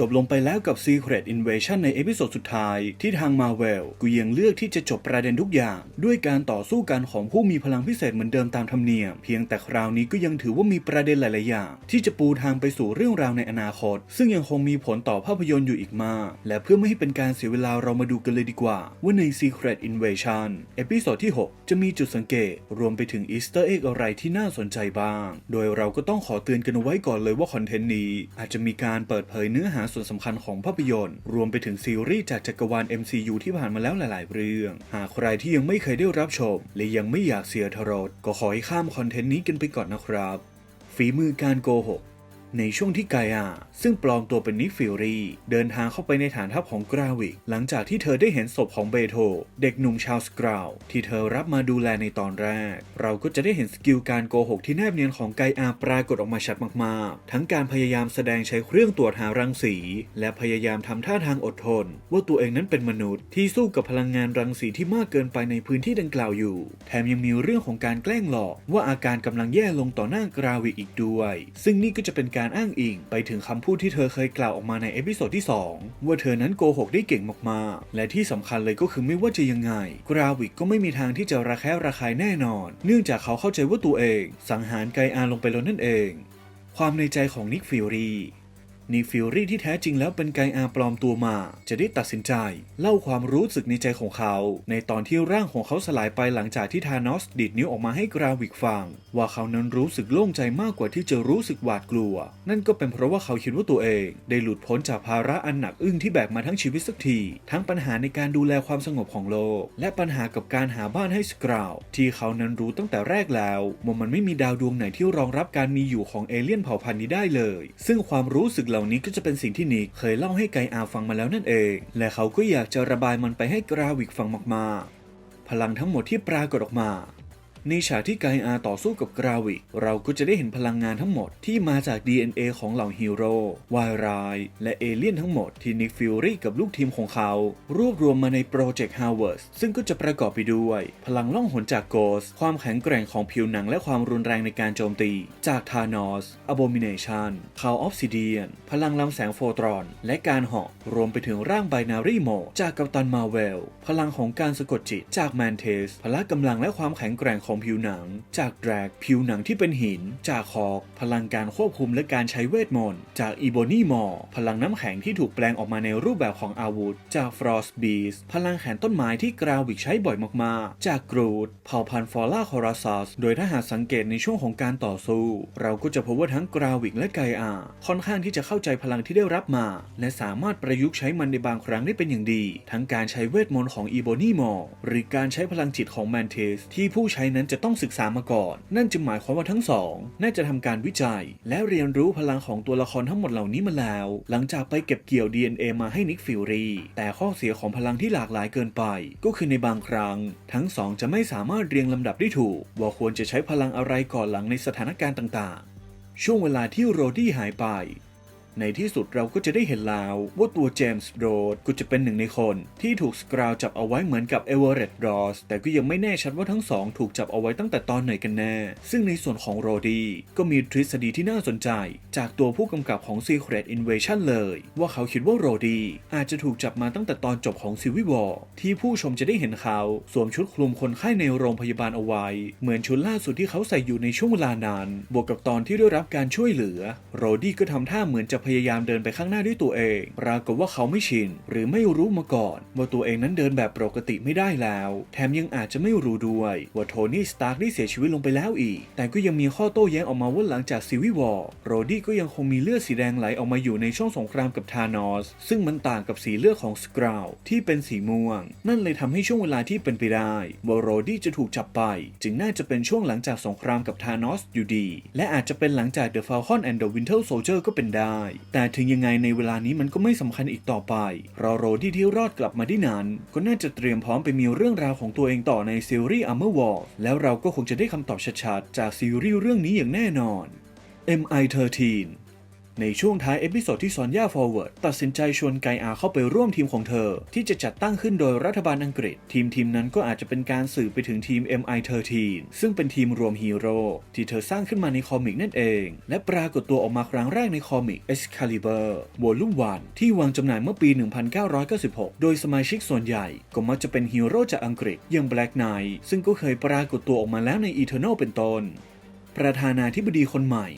จบลงไปแล้วกับ Secret Invasion ในเอพิโซดสุดท้าย ที่ทาง Marvel กูยังเลือกที่จะจบประเด็นทุกอย่าง ด้วยการต่อสู้กันของผู้มีพลังพิเศษเหมือนเดิมตามธรรมเนียม เพียงแต่คราวนี้ก็ยังถือว่ามีประเด็นหลาย ๆ อย่าง ที่จะปูทางไปสู่เรื่องราวในอนาคต ซึ่งยังคงมีผลต่อภาพยนตร์อยู่อีกมาก และเพื่อไม่ให้เป็นการเสียเวลาเรามาดูกันเลยดีกว่า ว่าใน Secret Invasion เอพิโซดที่ 6 จะมีจุดสังเกต รวมไปถึงอีสเตอร์เอ็กอะไรที่น่าสนใจบ้าง โดยเราก็ต้องขอเตือนกันไว้ก่อนเลยว่าคอนเทนต์นี้อาจจะมีการเปิดเผยเนื้อหาส่วนสำคัญของภาพยนตร์ รวมไปถึงซีรีส์จากจักรวาล MCU ที่ผ่านมาแล้วหลาย ๆ เรื่อง หากใครที่ยังไม่เคยได้รับชม และยังไม่อยากเสียทรสก็ขอให้ข้ามคอนเทนต์นี้กันไปก่อนนะครับ ฝีมือการโกหก ในช่วงที่ไกอาซึ่งปลอมตัวเป็นนิฟิลรีเดินทางเข้าไปในฐานทัพของกราวิก หลังจากที่เธอได้เห็นศพของเบโธเด็กหนุ่มชาวสกราว ที่เธอรับมาดูแลในตอนแรก เราก็จะได้เห็นสกิลการโกหกที่แนบเนียนของไกอาปรากฏออกมาชัดมากๆ ทั้งการพยายามแสดงใช้เครื่องตรวจหารังสี และพยายามทำท่าทางอดทน ว่าตัวเองนั้นเป็นมนุษย์ ที่สู้กับพลังงานรังสีที่มากเกินไปในพื้นที่ดังกล่าวอยู่ แถมยังมีเรื่องของการแกล้งหลอกว่าอาการกำลังแย่ลงต่อหน้ากราวิกอีกด้วย ซึ่งนี่ก็จะเป็นการการอ้างอิงไปถึงคำพูดที่เธอเคยกล่าวออกมาในเอพิโซดที่ 2 ว่าเธอนั้นโกหกได้เก่งมากๆ และที่สำคัญเลยก็คือไม่ว่าจะยังไง กราวิกก็ไม่มีทางที่จะระแคะระคายแน่นอน เนื่องจากเขาเข้าใจว่าตัวเอง สังหารไกอาลงไปแล้วนั่นเอง ความในใจของนิกฟิวรี นิกฟิลรีที่แท้จริงแล้วเป็นไกอาปลอมตัวมา จะได้ตัดสินใจ เล่าความรู้สึกในใจของเขา ในตอนที่ร่างของเขาสลายไปหลังจากที่ธานอสดีดนิ้วออกมาให้กราวิกฟัง ว่าเขานั้นรู้สึกโล่งใจมากกว่าที่จะรู้สึกหวาดกลัว นั่นก็เป็นเพราะว่าเขาคิดว่าตัวเอง ได้หลุดพ้นจากภาระอันหนักอึ้งที่แบกมาทั้งชีวิตสักที ทั้งปัญหาในการดูแลความสงบของโลก และปัญหากับการหาบ้านให้สกราวที่เขานั้นรู้ตั้งแต่แรกแล้วว่ามันไม่มีดาวดวงไหนที่รองรับการมีอยู่ของเอเลี่ยนเผ่าพันธุ์นี้ได้เลย ซึ่งความรู้สึกเหล่านี้ก็จะเป็นสิ่งที่นิกเคยเล่าให้ไกอาฟังมาแล้วนั่นเอง และเขาก็อยากจะระบายมันไปให้กราวิกฟังมากๆ พลังทั้งหมดที่ปรากฏออกมา ในฉากที่ไกอาต่อสู้กับกราวิก เราก็จะได้เห็นพลังงานทั้งหมดที่มาจาก DNA ของเหล่าฮีโร่วายราย และเอเลี่ยนทั้งหมดที่นิกฟิลรี่กับลูกทีมของเขา รวบรวมมาในโปรเจกต์ฮาวเวิร์สซึ่งก็จะประกอบไปด้วย พลังล่องหนจากโกส ความแข็งแกร่งของผิวหนังและความรุนแรงในการโจมตี จากธานอสอ b o มิเนชันคาออฟซิเดียนพลังลำแสงโฟตรอน และการเหาะรวมไปถึงร่างไบนารีโมจากกัปตันมาเวลพลังของการสะกดจิตจากแมนเทสพละกำลังและความแข็งแกร่งของผิวหนัง จากแดรกผิวหนังที่เป็นหิน จากคอกพลังการควบคุมและการใช้เวทมนต์ จากอีโบนี่มอร์พลังน้ำแข็งที่ถูกแปลงออกมาในรูปแบบของอาวุธ จากฟรอสบีสพลังแขนต้นไม้ที่กราวิกใช้บ่อยมากๆ จากกรูดเผ่าพันธุ์ฟอร่าคอราซัสโดยถ้าหากสังเกตในช่วงของการต่อสู้ เราก็จะพบว่าทั้งกราวิกและไกอาค่อนข้างที่จะเข้าใจพลังที่ได้รับมา และสามารถประยุกต์ใช้มันในบางครั้งได้เป็นอย่างดี ทั้งการใช้เวทมนต์ของอีโบนี่มอร์หรือการใช้พลังจิตของแมนเทสที่ผู้ใช้นั้นจะต้องศึกษามาก่อน นั่นจึงหมายความว่าทั้งสองน่าจะทำการวิจัย และเรียนรู้พลังของตัวละครทั้งหมดเหล่านี้มาแล้ว หลังจากไปเก็บเกี่ยว DNA มาให้นิกฟิลรี แต่ข้อเสียของพลังที่หลากหลายเกินไป ก็คือในบางครั้ง ทั้งสองจะไม่สามารถเรียงลำดับได้ถูก ว่าควรจะใช้พลังอะไรก่อนหลังในสถานการณ์ต่าง ๆ ช่วงเวลาที่โรดี้หายไป ในที่สุดเราก็จะได้เห็นแล้วว่าตัวเจมส์โรดก็จะเป็นหนึ่งในคน ที่ถูกสกราวจับเอาไว้เหมือนกับเอเวอเรตต์รอสแต่ก็ยังไม่แน่ชัดว่าทั้งสองถูกจับเอาไว้ตั้งแต่ตอนไหนกันแน่ ซึ่งในส่วนของโรดีก็มีทฤษฎีที่น่าสนใจ จากตัวผู้กำกับของ Secret Invasion เลย ว่าเขาคิดว่าโรดีอาจจะถูกจับมาตั้งแต่ตอนจบของ Civil War ที่ผู้ชมจะได้เห็นเขาสวมชุดคลุมคนไข้ในโรงพยาบาลเอาไว้ เหมือนชุดล่าสุดที่เขาใส่อยู่ในช่วงเวลานั้นบวกกับตอนที่ได้รับการช่วยเหลือ โรดี้ก็ทำท่าเหมือนจะพยายามเดินไปข้างหน้าด้วยตัวเอง ปรากฏว่าเขาไม่ชิน หรือไม่รู้มาก่อน ว่าตัวเองนั้นเดินแบบปกติไม่ได้แล้ว แถมยังอาจจะไม่รู้ด้วย ว่าโทนี่สตาร์กได้เสียชีวิตลงไปแล้วอีก แต่ก็ยังมีข้อโต้แย้งออกมาว่าหลังจากซีวิวอร์โรดี้ก็ยังคงมีเลือดสีแดงไหลออกมาอยู่ในช่วงสงครามกับธานอส ซึ่งมันต่างกับสีเลือดของสกราวที่เป็นสีม่วง นั่นเลยทำให้ช่วงเวลาที่เป็นไปได้ว่าโรดี้จะถูกจับไป จึงน่าจะเป็นช่วงหลังจากสงครามกับธานอสอยู่ดี และอาจจะเป็นหลังจาก The Falcon and the Winter Soldier ก็เป็นได้แต่ถึงยังไงในเวลานี้มันก็ไม่สำคัญอีกต่อไปเพราะโรดี้ที่รอดกลับมาได้นั้นก็น่าจะเตรียมพร้อมไปมีเรื่องราวของตัวเองต่อในซีรีส์ Armor Wars แล้วเราก็คงจะได้คำตอบชัดๆ จากซีรีส์เรื่องนี้อย่างแน่นอน MI13 ในช่วงท้ายเอพิโซดที่ซอนย่าฟอร์เวิร์ดตัดสินใจชวนไกอาเข้าไปร่วมทีมของเธอ ที่จะจัดตั้งขึ้นโดยรัฐบาลอังกฤษ ทีมทีมนั้นก็อาจจะเป็นการสื่อไปถึงทีม MI13 ซึ่งเป็นทีมรวมฮีโร่ที่เธอสร้างขึ้นมาในคอมิกนั่นเอง และปรากฏตัวออกมาครั้งแรกในคอมิก Excalibur Volume 1ที่วางจำหน่ายเมื่อปี 1996 โดยสมาชิกส่วนใหญ่ ก็มักจะเป็นฮีโร่จากอังกฤษอย่าง Black Knight ซึ่งก็เคยปรากฏตัวออกมาแล้วใน Eternal เป็นต้นประธานาธิบดีคนใหม่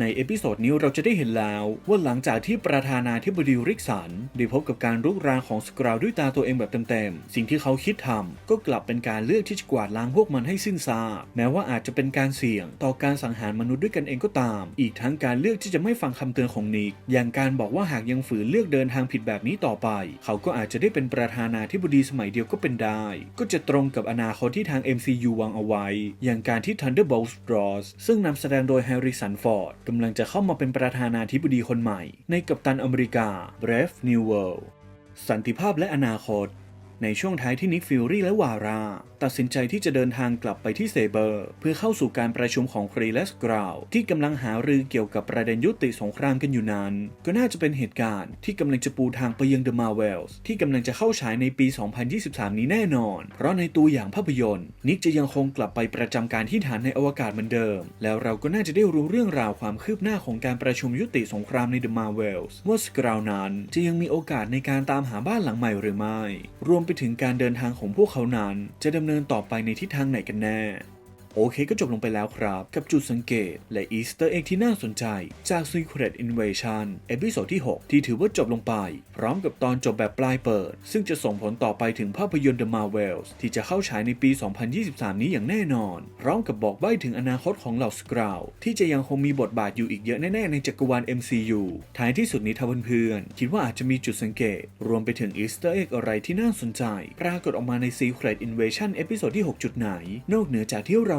ในเอพิโซดนี้เราจะได้เห็นแล้วว่าหลังจากที่ประธานาธิบดีริกสันได้พบกับการรุกรานของสกราวด้วยตาตัวเองแบบเต็มๆ สิ่งที่เขาคิดทำก็กลับเป็นการเลือกที่จะกวาดล้างพวกมันให้สิ้นซากแม้ว่าอาจจะเป็นการเสี่ยงต่อการสังหารมนุษย์ด้วยกันเองก็ตาม อีกทั้งการเลือกที่จะไม่ฟังคำเตือนของนิกอย่างการบอกว่าหากยังฝืนเลือกเดินทางผิดแบบนี้ต่อไป เขาก็อาจจะได้เป็นประธานาธิบดีสมัยเดียวก็เป็นได้ ก็จะตรงกับอนาคตที่ทาง MCU วางเอาไว้ อย่างการที่ Thunderbolts Ross ซึ่งนำแสดงโดย Harrison Ford กำลังจะเข้ามาเป็นประธานาธิบดีคนใหม่ ในกัปตันอเมริกา Brave New World สันติภาพและอนาคต ในช่วงท้ายที่นิกฟิลลี่และวารา ตัดสินใจที่จะเดินทางกลับไปที่เซเบอร์ เพื่อเข้าสู่การประชุมของครีและสกราวที่กำลังหารือเกี่ยวกับประเด็นยุติสงครามกันอยู่นั้น ก็น่าจะเป็นเหตุการณ์ที่กำลังจะปูทางไปยังเดอะมาเวลส์ที่กำลังจะเข้าฉายในปี 2023 นี้แน่นอน เพราะในตัวอย่างภาพยนตร์ นิกจะยังคงกลับไปประจำการที่ฐานในอวกาศเหมือนเดิม แล้วเราก็น่าจะได้รู้เรื่องราวความคืบหน้าของการประชุมยุติสงครามในเดอะมาเวลส์ว่าสกราวนั้นจะยังมีโอกาสในการตามหาบ้านหลังใหม่หรือไม่ รวมไปถึงการเดินทางของพวกเขานั้นจะดำเนินต่อไปในทิศทางไหนกันแน่ โอเคก็จบลงไปแล้วครับ กับจุดสังเกต และอีสเตอร์เอ็กที่น่าสนใจ จาก Secret Invasion เอพิโซดที่ 6 ที่ถือว่าจบลงไป พร้อมกับตอนจบแบบปลายเปิด ซึ่งจะส่งผลต่อไปถึงภาพยนตร์ The Marvels ที่จะเข้าฉายในปี 2023 นี้อย่างแน่นอน พร้อมกับบอกใบ้ถึงอนาคตของเหล่าสกราวที่จะยังคงมีบทบาทอยู่อีกเยอะแน่ๆในจักรวาล MCU ท้ายที่สุดนี้ถ้าเพื่อนๆคิดว่าอาจจะมีจุดสังเกต รวมไปถึงอีสเตอร์เอ็กอะไรที่น่าสนใจ ปรากฏออกมาใน Secret Invasion เอพิโซดที่ 6 จุดไหน นอกเหนือจากที่เรา